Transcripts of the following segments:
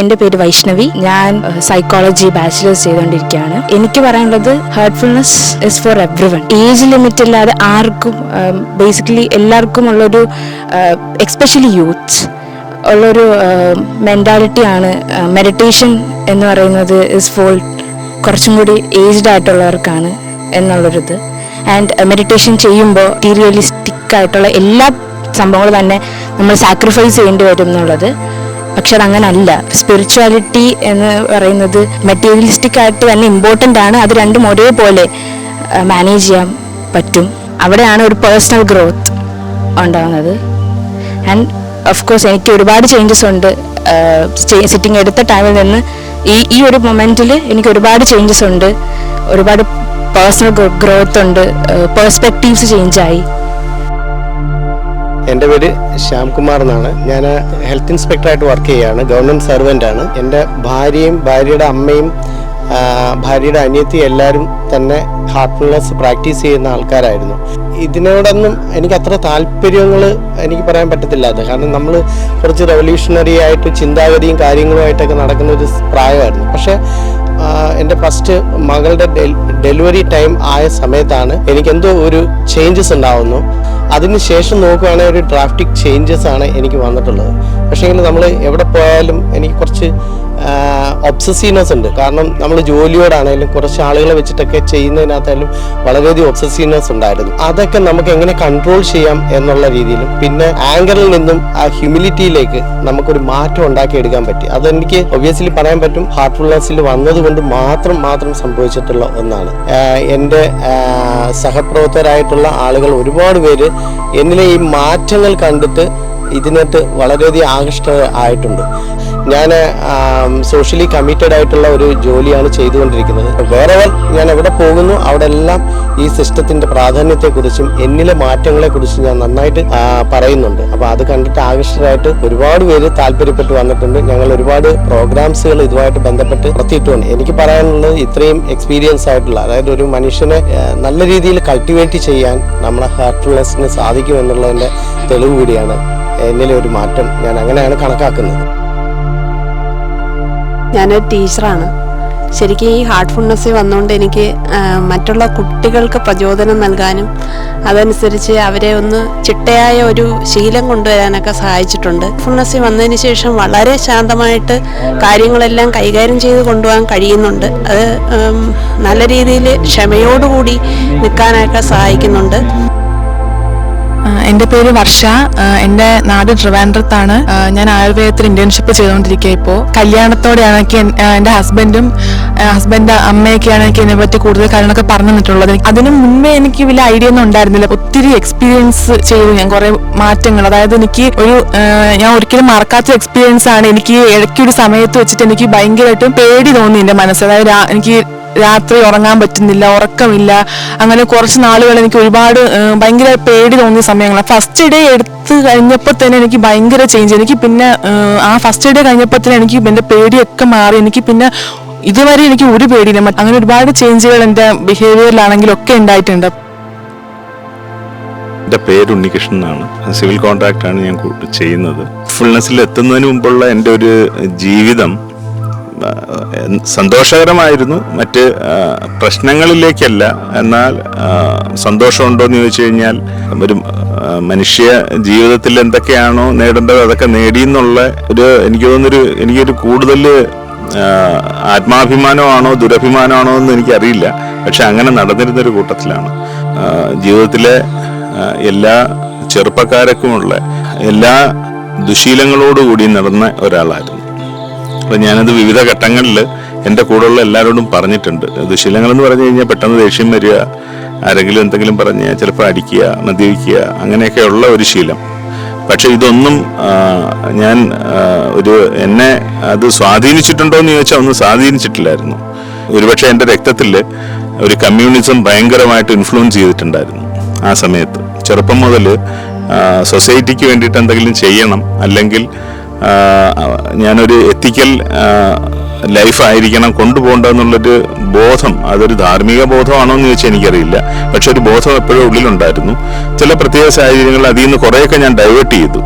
എന്റെ പേര് വൈഷ്ണവി. ഞാൻ സൈക്കോളജി ബാച്ചിലേഴ്സ് ചെയ്തുകൊണ്ടിരിക്കുകയാണ് എനിക്ക് പറയാനുള്ളത് heartfulness is for everyone age limit ഇല്ലാതെ ആർക്കും ബേസിക്കലി എല്ലാവർക്കും ഉള്ളൊരു എക്സ്പെഷ്യലി യൂത്ത്സ് ഉള്ളൊരു മെന്റാലിറ്റിയാണ് മെഡിറ്റേഷൻ എന്ന് പറയുന്നത് ഇസ് ഫോൾ കുറച്ചും കൂടി ഏജ്ഡ് ആയിട്ടുള്ളവർക്കാണ് എന്നുള്ളൊരിത്. ആൻഡ് മെഡിറ്റേഷൻ ചെയ്യുമ്പോൾ റിയലിസ്റ്റിക് ആയിട്ടുള്ള എല്ലാ സംഭവങ്ങളും തന്നെ നമ്മൾ സാക്രിഫൈസ് ചെയ്യേണ്ടി വരും എന്നുള്ളത്. പക്ഷെ അത് അങ്ങനല്ല സ്പിരിച്വാലിറ്റി എന്ന് പറയുന്നത് മെറ്റീരിയലിസ്റ്റിക് ആയിട്ട് തന്നെ ഇമ്പോർട്ടന്റ് ആണ്. അത് രണ്ടും ഒരേപോലെ മാനേജ് ചെയ്യാൻ പറ്റും. അവിടെയാണ് ഒരു പേഴ്സണൽ ഗ്രോത്ത് ഉണ്ടാകുന്നത് ആൻഡ് ഓഫ് കോഴ്സ് എനിക്ക് ഒരുപാട് ചേഞ്ചസ് ഉണ്ട്. സിറ്റിംഗ് എടുത്ത ടൈമിൽ നിന്ന് ഈ ഈ ഒരു മൊമെന്റിൽ എനിക്ക് ഒരുപാട് ചേഞ്ചസ് ഉണ്ട്. ഒരുപാട് പേഴ്സണൽ ഗ്രോത്ത് ഉണ്ട്. പേഴ്സ്പെക്റ്റീവ്സ് ചേഞ്ചായി എന്റെ പേര് ശ്യാംകുമാർ എന്നാണ്. ഞാൻ ഹെൽത്ത് ഇൻസ്പെക്ടറായിട്ട് വർക്ക് ചെയ്യുകയാണ്. ഗവൺമെന്റ് സർവന്റാണ് എന്റെ ഭാര്യയും ഭാര്യയുടെ അമ്മയും ഭാര്യയുടെ അനിയത്തിയും എല്ലാവരും തന്നെ ഹാർട്ട്ഫുൾനെസ് പ്രാക്ടീസ് ചെയ്യുന്ന ആൾക്കാരായിരുന്നു. ഇതിനോടൊന്നും എനിക്ക് അത്ര താല്പര്യങ്ങൾ എനിക്ക് പറയാൻ പറ്റത്തില്ല അത്. കാരണം നമ്മൾ കുറച്ച് റെവല്യൂഷണറി ആയിട്ട് ചിന്താഗതിയും കാര്യങ്ങളുമായിട്ടൊക്കെ നടക്കുന്ന ഒരു പ്രായമായിരുന്നു. പക്ഷേ എന്റെ ഫസ്റ്റ് മകളുടെ ഡെലിവറി ടൈം ആയ സമയത്താണ് എനിക്കെന്തോ ഒരു ചേഞ്ചസ് ഉണ്ടാവുന്നു. അതിനുശേഷം നോക്കുകയാണെങ്കിൽ ഒരു ട്രാഫിക് ചേഞ്ചസ് ആണ് എനിക്ക് വന്നിട്ടുള്ളത്. പക്ഷേ നമ്മൾ എവിടെ പോയാലും എനിക്ക് കുറച്ച് ഒബ്സസീവ്നെസ് ഉണ്ട്. കാരണം നമ്മൾ ജോലിയോടാണെങ്കിലും കുറച്ച് ആളുകളെ വെച്ചിട്ടൊക്കെ ചെയ്യുന്നതിനകത്തായാലും വളരെയധികം ഒബ്സസീവ്നെസ് ഉണ്ടായിരുന്നു. അതൊക്കെ നമുക്ക് എങ്ങനെ കൺട്രോൾ ചെയ്യാം എന്നുള്ള രീതിയിലും പിന്നെ ആങ്കറിൽ നിന്നും ആ ഹ്യൂമിലിറ്റിയിലേക്ക് നമുക്കൊരു മാറ്റം ഉണ്ടാക്കിയെടുക്കാൻ പറ്റി. അതെനിക്ക് ഒബ്വിയസ്ലി പറയാൻ പറ്റും. ഹാർട്ട്ഫുൾനെസ്സിൽ വന്നതുകൊണ്ട് മാത്രം മാത്രം സംഭവിച്ചിട്ടുള്ള ഒന്നാണ്. എന്റെ സഹപ്രവർത്തകരായിട്ടുള്ള ആളുകൾ ഒരുപാട് പേര് എന്നിലെ ഈ മാറ്റങ്ങൾ കണ്ടിട്ട് ഇതിനകത്ത് വളരെയധികം ആകൃഷ്ട ആയിട്ടുണ്ട് ഞാൻ സോഷ്യലി കമ്മിറ്റഡ് ആയിട്ടുള്ള ഒരു ജോലിയാണ് ചെയ്തുകൊണ്ടിരിക്കുന്നത്. വേറെ ഞാൻ എവിടെ പോകുന്നു അവിടെ എല്ലാം ഈ സിസ്റ്റത്തിന്റെ പ്രാധാന്യത്തെക്കുറിച്ചും എന്നിലെ മാറ്റങ്ങളെക്കുറിച്ചും ഞാൻ നന്നായിട്ട് പറയുന്നുണ്ട്. അപ്പോൾ അത് കണ്ടിട്ട് ആകർഷകരായിട്ട് ഒരുപാട് പേര് താല്പര്യപ്പെട്ട് വന്നിട്ടുണ്ട്. ഞങ്ങൾ ഒരുപാട് പ്രോഗ്രാംസുകൾ ഇതുമായിട്ട് ബന്ധപ്പെട്ട് നടത്തിയിട്ടുണ്ട്. എനിക്ക് പറയാനുള്ളത് ഇത്രയും എക്സ്പീരിയൻസ് ആയിട്ടുള്ള അതായത് ഒരു മനുഷ്യനെ നല്ല രീതിയിൽ കൾട്ടിവേറ്റ് ചെയ്യാൻ നമ്മളെ ഹാർട്ട്ഫുൾനെസ്സിന് സാധിക്കും എന്നുള്ളതിന്റെ തെളിവ് കൂടിയാണ് എന്നിലെ ഒരു മാറ്റം ഞാൻ അങ്ങനെയാണ് കണക്കാക്കുന്നത്. ഞാനൊരു ടീച്ചറാണ്. ശരിക്കും ഈ ഹാർട്ട്ഫുൾനെസ് വന്നുകൊണ്ട് എനിക്ക് മറ്റുള്ള കുട്ടികൾക്ക് പ്രചോദനം നൽകാനും അതനുസരിച്ച് അവരെ ഒന്ന് ചിട്ടയായ ഒരു ശീലം കൊണ്ടുവരാനൊക്കെ സഹായിച്ചിട്ടുണ്ട്. ഫുൾനെസ് വന്നതിന് ശേഷം വളരെ ശാന്തമായിട്ട് കാര്യങ്ങളെല്ലാം കൈകാര്യം ചെയ്ത് കൊണ്ടുപോകാൻ കഴിയുന്നുണ്ട്. അത് നല്ല രീതിയിൽ ക്ഷമയോടുകൂടി നിൽക്കാനൊക്കെ സഹായിക്കുന്നുണ്ട്. എന്റെ പേര് വർഷ. എന്റെ നാട് ട്രിവാൻഡ്രത്താണ്. ഞാൻ ആയുർവേദത്തിൽ ഇന്റേൺഷിപ്പ് ചെയ്തുകൊണ്ടിരിക്കുക ഇപ്പോ കല്യാണത്തോടെയാണ് എനിക്ക് എന്റെ എന്റെ ഹസ്ബൻഡും ഹസ്ബൻഡ് അമ്മയൊക്കെയാണ് എനിക്ക് ഇതിനെപ്പറ്റി കൂടുതൽ കാര്യങ്ങളൊക്കെ പറഞ്ഞു തന്നിട്ടുള്ളത്. അതിനു മുമ്പേ എനിക്ക് വലിയ ഐഡിയ ഒന്നും ഉണ്ടായിരുന്നില്ല. ഒത്തിരി എക്സ്പീരിയൻസ് ചെയ്തു ഞാൻ കുറെ മാറ്റങ്ങൾ. അതായത് എനിക്ക് ഒരു ഞാൻ ഒരിക്കലും മറക്കാത്ത എക്സ്പീരിയൻസ് ആണ്. എനിക്ക് ഇടയ്ക്കൊരു സമയത്ത് വെച്ചിട്ട് എനിക്ക് ഭയങ്കരമായിട്ടും പേടി തോന്നി എന്റെ മനസ്സ്. അതായത് എനിക്ക് രാത്രി ഉറങ്ങാൻ പറ്റുന്നില്ല ഉറക്കമില്ല. അങ്ങനെ കുറച്ച് നാളുകൾ എനിക്ക് ഒരുപാട് ഭയങ്കര പേടി തോന്നിയ സമയങ്ങളാണ് ഫസ്റ്റ് ഡേ എടുത്ത് കഴിഞ്ഞപ്പോൾ തന്നെ എനിക്ക് ഭയങ്കര ചേഞ്ച് എനിക്ക് പിന്നെ ആ ഫസ്റ്റ് ഡേ കഴിഞ്ഞപ്പോൾ തന്നെ എനിക്ക് എന്റെ പേടിയൊക്കെ മാറി. എനിക്ക് പിന്നെ ഇതുവരെ എനിക്ക് ഒരു പേടിയില്ല. അങ്ങനെ ഒരുപാട് ചേഞ്ചുകൾ എന്റെ ബിഹേവിയറിലാണെങ്കിലും ഒക്കെ ഉണ്ടായിട്ടുണ്ട്. എന്റെ പേര് ഉണ്ണികൃഷ്ണൻ എന്നാണ്. സിവിൽ കോൺട്രാക്റ്റ് ആണ് ഞാൻ ചെയ്യുന്നത്. ഫുൾനെസ്സിൽ എത്തുന്നതിന് മുമ്പുള്ള എന്റെ ഒരു ജീവിതം സന്തോഷകരമായിരുന്നു. മറ്റ് പ്രശ്നങ്ങളിലേക്കല്ല. എന്നാൽ സന്തോഷമുണ്ടോ എന്ന് ചോദിച്ചു കഴിഞ്ഞാൽ ഒരു മനുഷ്യ ജീവിതത്തിൽ എന്തൊക്കെയാണോ നേടേണ്ടത് അതൊക്കെ നേടിയെന്നുള്ള ഒരു എനിക്ക് തോന്നുന്നൊരു എനിക്കൊരു കൂടുതൽ ആത്മാഭിമാനമാണോ ദുരഭിമാനമാണോ എന്ന് എനിക്കറിയില്ല. പക്ഷെ അങ്ങനെ നടന്നിരുന്നൊരു കൂട്ടത്തിലാണ്. ജീവിതത്തിലെ എല്ലാ ചെറുപ്പക്കാരക്കുമുള്ള എല്ലാ ദുശീലങ്ങളോടുകൂടി നടന്ന ഒരാളായിരുന്നു. അപ്പം ഞാനത് വിവിധ ഘട്ടങ്ങളിൽ എന്റെ കൂടെയുള്ള എല്ലാവരോടും പറഞ്ഞിട്ടുണ്ട്. ദുശീലങ്ങൾ എന്ന് പറഞ്ഞു കഴിഞ്ഞാൽ പെട്ടെന്ന് ദേഷ്യം വരിക ആരെങ്കിലും എന്തെങ്കിലും പറഞ്ഞ് ചിലപ്പോൾ അടിക്കുക മദ്യപിക്കുക അങ്ങനെയൊക്കെയുള്ള ഒരു ശീലം. പക്ഷെ ഇതൊന്നും ഞാൻ ഒരു എന്നെ അത് സ്വാധീനിച്ചിട്ടുണ്ടോ എന്ന് ചോദിച്ചാൽ ഒന്നും സ്വാധീനിച്ചിട്ടില്ലായിരുന്നു. ഒരുപക്ഷെ എന്റെ രക്തത്തിൽ ഒരു കമ്മ്യൂണിസം ഭയങ്കരമായിട്ട് ഇൻഫ്ലുവൻസ് ചെയ്തിട്ടുണ്ടായിരുന്നു ആ സമയത്ത്. ചെറുപ്പം മുതൽ സൊസൈറ്റിക്ക് വേണ്ടിയിട്ട് എന്തെങ്കിലും ചെയ്യണം അല്ലെങ്കിൽ ഞാനൊരു എത്തിക്കൽ ലൈഫായിരിക്കണം കൊണ്ടുപോകേണ്ടതെന്നുള്ളൊരു ബോധം അതൊരു ധാർമ്മിക ബോധമാണോ എന്ന് ചോദിച്ചാൽ എനിക്കറിയില്ല. പക്ഷെ ഒരു ബോധം എപ്പോഴും ഉള്ളിലുണ്ടായിരുന്നു. ചില പ്രത്യേക സാഹചര്യങ്ങളിൽ അതിൽ നിന്ന് കുറേയൊക്കെ ഞാൻ ഡൈവേർട്ട് ചെയ്തു.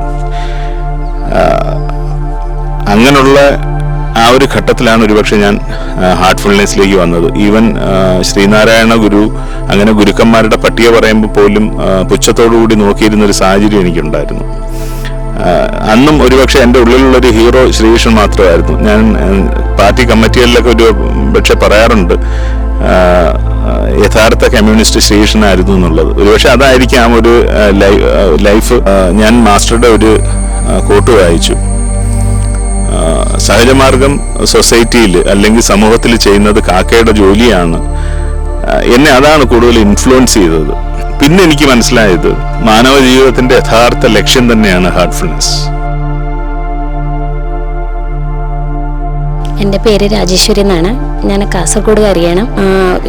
അങ്ങനെയുള്ള ആ ഒരു ഘട്ടത്തിലാണ് ഒരുപക്ഷെ ഞാൻ ഹാർട്ട്ഫുൾനെസ്സിലേക്ക് വന്നത്. ഈവൻ ശ്രീനാരായണ ഗുരു അങ്ങനെ ഗുരുക്കന്മാരുടെ പട്ടിക പറയുമ്പോൾ പോലും പുച്ഛത്തോടു കൂടി നോക്കിയിരുന്ന ഒരു സാഹചര്യം എനിക്കുണ്ടായിരുന്നു. അന്നും ഒരുപക്ഷെ എന്റെ ഉള്ളിലുള്ളൊരു ഹീറോ ശ്രീകൃഷ്ണൻ മാത്രമായിരുന്നു. ഞാൻ പാർട്ടി കമ്മിറ്റികളിലൊക്കെ ഒരു പക്ഷെ പറയാറുണ്ട് യഥാർത്ഥ കമ്മ്യൂണിസ്റ്റ് ശ്രീകൃഷ്ണനായിരുന്നു എന്നുള്ളത്. ഒരുപക്ഷെ അതായിരിക്കാം ഒരു ലൈഫ് ഞാൻ മാസ്റ്ററുടെ ഒരു കോട്ട് വായിച്ചു. സഹജമാർഗം സൊസൈറ്റിയിൽ അല്ലെങ്കിൽ സമൂഹത്തിൽ ചെയ്യുന്നത് കാക്കയുടെ ജോലിയാണ്. എന്നെ അതാണ് കൂടുതൽ ഇൻഫ്ലുവൻസ് ചെയ്തത്. പിന്നെ എനിക്ക് മനസ്സിലായത് മാനവ ജീവിതത്തിന്റെ യഥാർത്ഥ ലക്ഷ്യം തന്നെയാണ് ഹാർട്ട്ഫുൾനെസ് എന്റെ പേര് രാജേശ്വരി എന്നാണ്. ഞാൻ കാസർഗോഡുകാരിയാണ്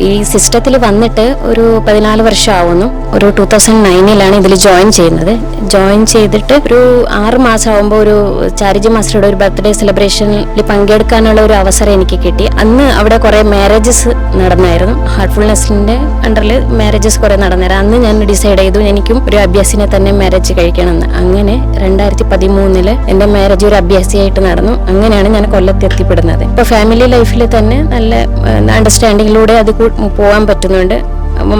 ഈ സിസ്റ്റത്തിൽ വന്നിട്ട് ഒരു പതിനാല് വർഷം ആവുന്നു ഒരു ടൂ തൗസൻഡ് നയനിലാണ് ഇതിൽ ജോയിൻ ചെയ്യുന്നത്. ജോയിൻ ചെയ്തിട്ട് ഒരു ആറ് മാസം ആവുമ്പോൾ ഒരു ചാരിജി മാസ്റ്ററുടെ ഒരു ബർത്ത്ഡേ സെലിബ്രേഷനിൽ പങ്കെടുക്കാനുള്ള ഒരു അവസരം എനിക്ക് കിട്ടി. അന്ന് അവിടെ കുറേ മാരേജസ് നടന്നായിരുന്നു. ഹാർട്ട്ഫുൾനെസ്സിന്റെ അണ്ടറിൽ മാരേജസ് കുറേ നടന്നായിരുന്നു. അന്ന് ഞാൻ ഡിസൈഡ് ചെയ്തു എനിക്കും ഒരു അഭ്യാസിനെ തന്നെ മാരേജ് കഴിക്കണമെന്ന്. അങ്ങനെ രണ്ടായിരത്തി പതിമൂന്നിൽ എന്റെ മാരേജ് ഒരു അഭ്യാസിയായിട്ട് നടന്നു. അങ്ങനെയാണ് ഞാൻ കൊല്ലത്ത് എത്തിപ്പെടുന്നത് ഇപ്പൊ ഫാമിലി ലൈഫിൽ തന്നെ നല്ല അണ്ടർസ്റ്റാൻഡിങ്ങിലൂടെ അത് പോകാൻ പറ്റുന്നുണ്ട്.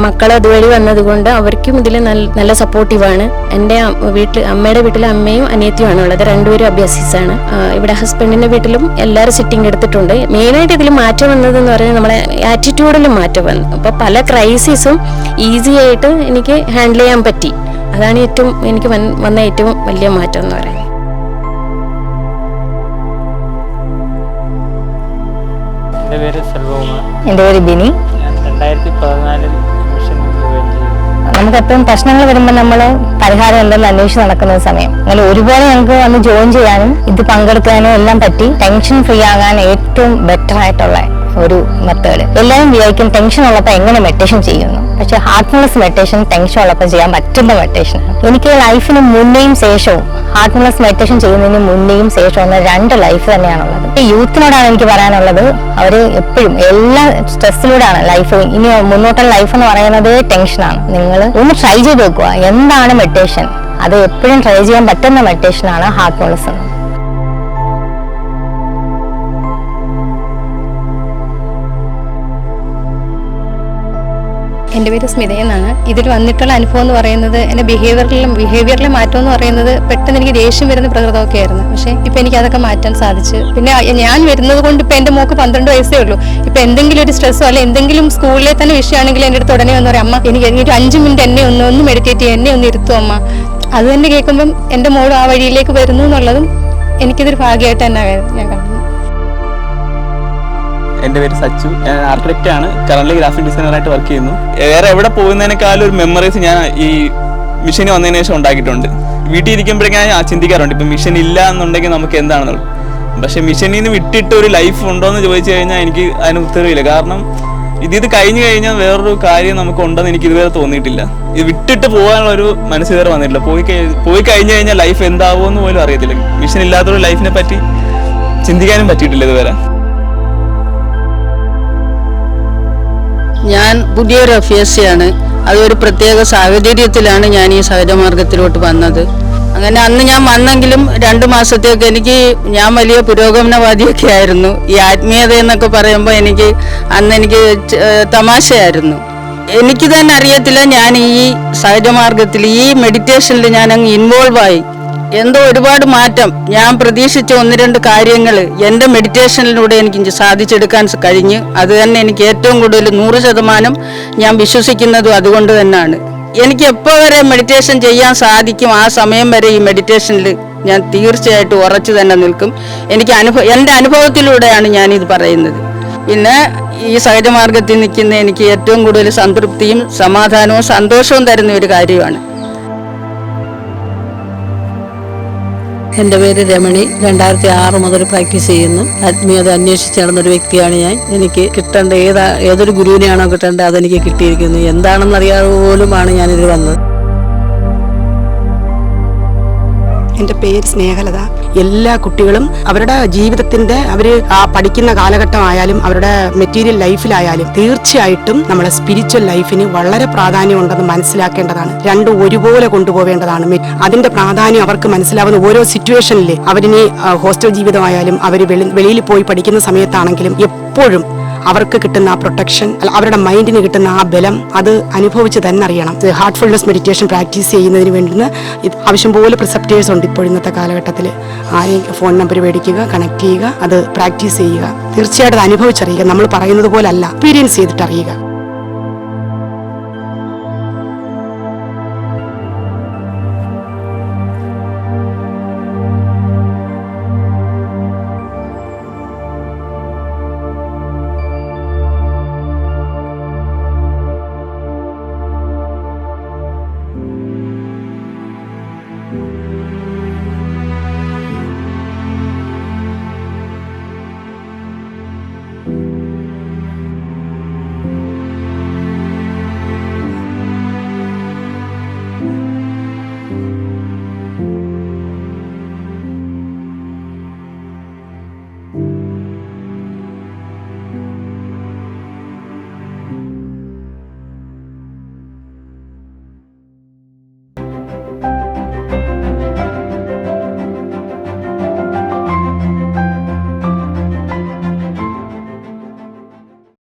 മക്കൾ അതുവഴി വന്നതുകൊണ്ട് അവർക്കും ഇതിൽ നല്ല നല്ല സപ്പോർട്ടീവാണ് എന്റെ വീട്ടിൽ അമ്മയുടെ വീട്ടിൽ അമ്മയും അനിയത്തിയുമാണ് ഉള്ളത്. രണ്ടുപേരും അഭ്യസിച്ചാണ്. ഇവിടെ ഹസ്ബൻഡിന്റെ വീട്ടിലും എല്ലാവരും സിറ്റിംഗ് എടുത്തിട്ടുണ്ട്. മെയിനായിട്ട് ഇതിൽ മാറ്റം വന്നതെന്ന് പറഞ്ഞാൽ നമ്മളെ ആറ്റിറ്റ്യൂഡിലും മാറ്റം വന്നു. അപ്പോൾ പല ക്രൈസിസും ഈസി ആയിട്ട് എനിക്ക് ഹാൻഡിൽ ചെയ്യാൻ പറ്റി. അതാണ് ഏറ്റവും എനിക്ക് വന്ന ഏറ്റവും വലിയ മാറ്റം എന്ന് പറയുന്നത്. എന്റെ പേര് സെൽവകുമാർ. എന്റെ പേര് ബിനി. ഞാൻ രണ്ടായിരത്തി പതിനാലിൽ മിഷൻ ജോയിൻ ചെയ്തു. നമുക്ക് എപ്പോഴും പ്രശ്നങ്ങൾ വരുമ്പോൾ നമ്മൾ പരിഹാരം എന്തെന്ന് അന്വേഷിച്ച് നടക്കുന്ന ഒരു സമയം. അങ്ങനെ ഒരുപോലെ ഞങ്ങൾക്ക് വന്ന് ജോയിൻ ചെയ്യാനും ഇത് പങ്കെടുക്കാനും എല്ലാം പറ്റി. ടെൻഷൻ ഫ്രീ ആകാൻ ഏറ്റവും ബെറ്റർ ആയിട്ടുള്ള ഒരു മെത്തേഡ് എല്ലാവരും വിചാരിക്കും ടെൻഷൻ ഉള്ളപ്പോൾ എങ്ങനെ മെഡിറ്റേഷൻ ചെയ്യുന്നു. പക്ഷെ ഹാർട്ട്ഫുൾനെസ് മെഡിറ്റേഷൻ ടെൻഷൻ ഉള്ളപ്പോൾ ചെയ്യാൻ പറ്റുന്ന മെഡിറ്റേഷനാണ് എനിക്ക് ലൈഫിന് മുന്നേയും ശേഷവും ഹാർട്ട്ഫുൾനെസ് മെഡിറ്റേഷൻ ചെയ്യുന്നതിന് മുന്നേയും ശേഷവും എന്ന രണ്ട് ലൈഫ് തന്നെയാണുള്ളത്. യൂത്തിനോടാണ് എനിക്ക് പറയാനുള്ളത്. അവർ എപ്പോഴും എല്ലാ സ്ട്രെസ്സിലൂടെയാണ് ലൈഫ് ഇനി മുന്നോട്ടുള്ള ലൈഫ് എന്ന് പറയുന്നത് ടെൻഷനാണ് നിങ്ങൾ ഒന്ന് ട്രൈ ചെയ്ത് നോക്കുക. എന്താണ് മെഡിറ്റേഷൻ അത് എപ്പോഴും ട്രൈ ചെയ്യാൻ പറ്റുന്ന മെഡിറ്റേഷനാണ് ഹാർട്ട്ഫുൾനെസ് എന്ന്. എന്റെ പേര് സ്മിത എന്നാണ്. ഇതിൽ വന്നിട്ടുള്ള അനുഭവം എന്ന് പറയുന്നത് എന്റെ ബിഹേവിയറിലും ബിഹേവിയറിലെ മാറ്റം എന്ന് പറയുന്നത് പെട്ടെന്ന് എനിക്ക് ദേഷ്യം വരുന്ന പ്രകൃതമൊക്കെ ആയിരുന്നു. പക്ഷേ ഇപ്പം എനിക്ക് അതൊക്കെ മാറ്റാൻ സാധിച്ചു. പിന്നെ ഞാൻ വരുന്നത് കൊണ്ട് ഇപ്പം എന്റെ മോക്ക് പന്ത്രണ്ട് വയസ്സേ ഉള്ളൂ. ഇപ്പം എന്തെങ്കിലും ഒരു സ്ട്രെസ്സോ അല്ലെങ്കിൽ എന്തെങ്കിലും സ്കൂളിലെ തന്നെ വിഷയമാണെങ്കിൽ എന്റെ അടുത്ത് ഉടനെ വന്ന് പറയും അമ്മ എനിക്ക് ഒരു അഞ്ച് മിനിറ്റ് എന്നെ ഒന്ന് ഒന്ന് മെഡിറ്റേറ്റ് ചെയ്യുക എന്നെ ഒന്ന് ഇരുത്തും അമ്മ. അത് തന്നെ കേൾക്കുമ്പം എന്റെ മോളും ആ വഴിയിലേക്ക് വരുന്നു എന്നുള്ളതും എനിക്കിതൊരു ഭാഗ്യമായിട്ട് തന്നെ ഞാൻ കാണുന്നു എന്റെ പേര് സച്ചു. ഞാൻ ആർക്കിടെക്റ്റ് ആണ്. കറന്റ് ഗ്രാഫിക് ഡിസൈനറായിട്ട് വർക്ക് ചെയ്യുന്നു. വേറെ എവിടെ പോകുന്നതിനേക്കാളും ഒരു മെമ്മറീസ് ഞാൻ ഈ മിഷീൻ വന്നതിന് ശേഷം ഉണ്ടാക്കിയിട്ടുണ്ട്. വീട്ടിൽ ഇരിക്കുമ്പോഴേക്കും ഞാൻ ചിന്തിക്കാറുണ്ട് ഇപ്പം മിഷൻ ഇല്ല എന്നുണ്ടെങ്കിൽ നമുക്ക് എന്താണെന്നുള്ളത് പക്ഷെ മിഷനിൽ നിന്ന് വിട്ടിട്ട് ഒരു ലൈഫ് ഉണ്ടോ എന്ന് ചോദിച്ചു കഴിഞ്ഞാൽ എനിക്ക് അതിന് ഉത്തരവില്ല. കാരണം ഇത് ഇത് കഴിഞ്ഞു കഴിഞ്ഞാൽ വേറൊരു കാര്യം നമുക്ക് ഉണ്ടെന്ന് എനിക്ക് ഇതുവരെ തോന്നിയിട്ടില്ല. ഇത് വിട്ടിട്ട് പോകാനുള്ള ഒരു മനസ്സ് വേറെ വന്നിട്ടില്ല. പോയി പോയി കഴിഞ്ഞു കഴിഞ്ഞാൽ ലൈഫ് എന്താവുമെന്ന് പോലും അറിയത്തില്ല. മിഷൻ ഇല്ലാത്തൊരു ലൈഫിനെ പറ്റി ചിന്തിക്കാനും പറ്റിയിട്ടില്ല ഇതുവരെ. ഞാൻ പുതിയൊരു അഭ്യാസിയാണ്. അതൊരു പ്രത്യേക സാഹചര്യത്തിലാണ് ഞാൻ ഈ സഹജമാർഗത്തിലോട്ട് വന്നത്. അങ്ങനെ അന്ന് ഞാൻ വന്നെങ്കിലും രണ്ട് മാസത്തേക്ക് എനിക്ക് ഞാൻ വലിയ പുരോഗമനവാദിയൊക്കെ ആയിരുന്നു. ഈ ആത്മീയത എന്നൊക്കെ പറയുമ്പോൾ എനിക്ക് അന്ന് എനിക്ക് തമാശയായിരുന്നു. എനിക്ക് തന്നെ അറിയത്തില്ല ഞാൻ ഈ സഹജമാർഗത്തിൽ ഈ മെഡിറ്റേഷനിൽ ഞാൻ അങ്ങ് ഇൻവോൾവ് ആയി. എന്തോ ഒരുപാട് മാറ്റം. ഞാൻ പ്രതീക്ഷിച്ച ഒന്ന് രണ്ട് കാര്യങ്ങൾ എന്റെ മെഡിറ്റേഷനിലൂടെ എനിക്ക് സാധിച്ചെടുക്കാൻ കഴിഞ്ഞ്. അത് തന്നെ എനിക്ക് ഏറ്റവും കൂടുതൽ നൂറ് ശതമാനം ഞാൻ വിശ്വസിക്കുന്നതും അതുകൊണ്ട് തന്നെയാണ് എനിക്ക് എപ്പോൾ വരെ മെഡിറ്റേഷൻ ചെയ്യാൻ സാധിക്കും ആ സമയം വരെ ഈ മെഡിറ്റേഷനിൽ ഞാൻ തീർച്ചയായിട്ടും ഉറച്ചു തന്നെ നിൽക്കും. എനിക്ക് അനുഭവം എന്റെ അനുഭവത്തിലൂടെയാണ് ഞാൻ ഇത് പറയുന്നത്. പിന്നെ ഈ സഹജമാർഗത്തിൽ നിൽക്കുന്ന എനിക്ക് ഏറ്റവും കൂടുതൽ സംതൃപ്തിയും സമാധാനവും സന്തോഷവും തരുന്ന ഒരു കാര്യമാണ്. എന്റെ പേര് രമണി. രണ്ടായിരത്തി ആറ് മുതൽ പ്രാക്ടീസ് ചെയ്യുന്നു. ആത്മീയത അന്വേഷിച്ച് നടന്നൊരു വ്യക്തിയാണ് ഞാൻ. എനിക്ക് കിട്ടേണ്ട ഏതാ ഏതൊരു ഗുരുവിനെയാണോ കിട്ടേണ്ടത് അതെനിക്ക് കിട്ടിയിരിക്കുന്നു. എന്താണെന്ന് അറിയാതെ പോലുമാണ് ഞാനിതിൽ വന്നത്. എന്റെ പേര് സ്നേഹലത. എല്ലാ കുട്ടികളും അവരുടെ ജീവിതത്തിന്റെ അവർ പഠിക്കുന്ന കാലഘട്ടമായാലും അവരുടെ മെറ്റീരിയൽ ലൈഫിലായാലും തീർച്ചയായിട്ടും നമ്മളെ സ്പിരിച്വൽ ലൈഫിന് വളരെ പ്രാധാന്യമുണ്ടെന്ന് മനസ്സിലാക്കേണ്ടതാണ്. രണ്ടും ഒരുപോലെ കൊണ്ടുപോവേണ്ടതാണ് അതിന്റെ പ്രാധാന്യം അവർക്ക് മനസ്സിലാവുന്ന ഓരോ സിറ്റുവേഷനിൽ അവരിനി ആ, ഹോസ്റ്റൽ ജീവിതമായാലും അവർ വെളിയിൽ പോയി പഠിക്കുന്ന സമയത്താണെങ്കിലും എപ്പോഴും അവർക്ക് കിട്ടുന്ന ആ പ്രൊട്ടക്ഷൻ അവരുടെ മൈൻഡിന് കിട്ടുന്ന ആ ബലം അത് അനുഭവിച്ച് തന്നെ അറിയണം. ഹാർട്ട്ഫുൾനെസ് മെഡിറ്റേഷൻ പ്രാക്ടീസ് ചെയ്യുന്നതിന് ഇത് ആവശ്യം പോലെ പ്രിസെപ്റ്റേഴ്സ് ഉണ്ട് ഇപ്പോൾ ഇന്നത്തെ കാലഘട്ടത്തിൽ ആരെയും ഫോൺ നമ്പർ മേടിക്കുക കണക്ട് ചെയ്യുക അത് പ്രാക്ടീസ് ചെയ്യുക. തീർച്ചയായിട്ടും അത് അനുഭവിച്ചറിയുക. നമ്മൾ പറയുന്നത് പോലെ അല്ല എക്സ്പീരിയൻസ് ചെയ്തിട്ട് അറിയുക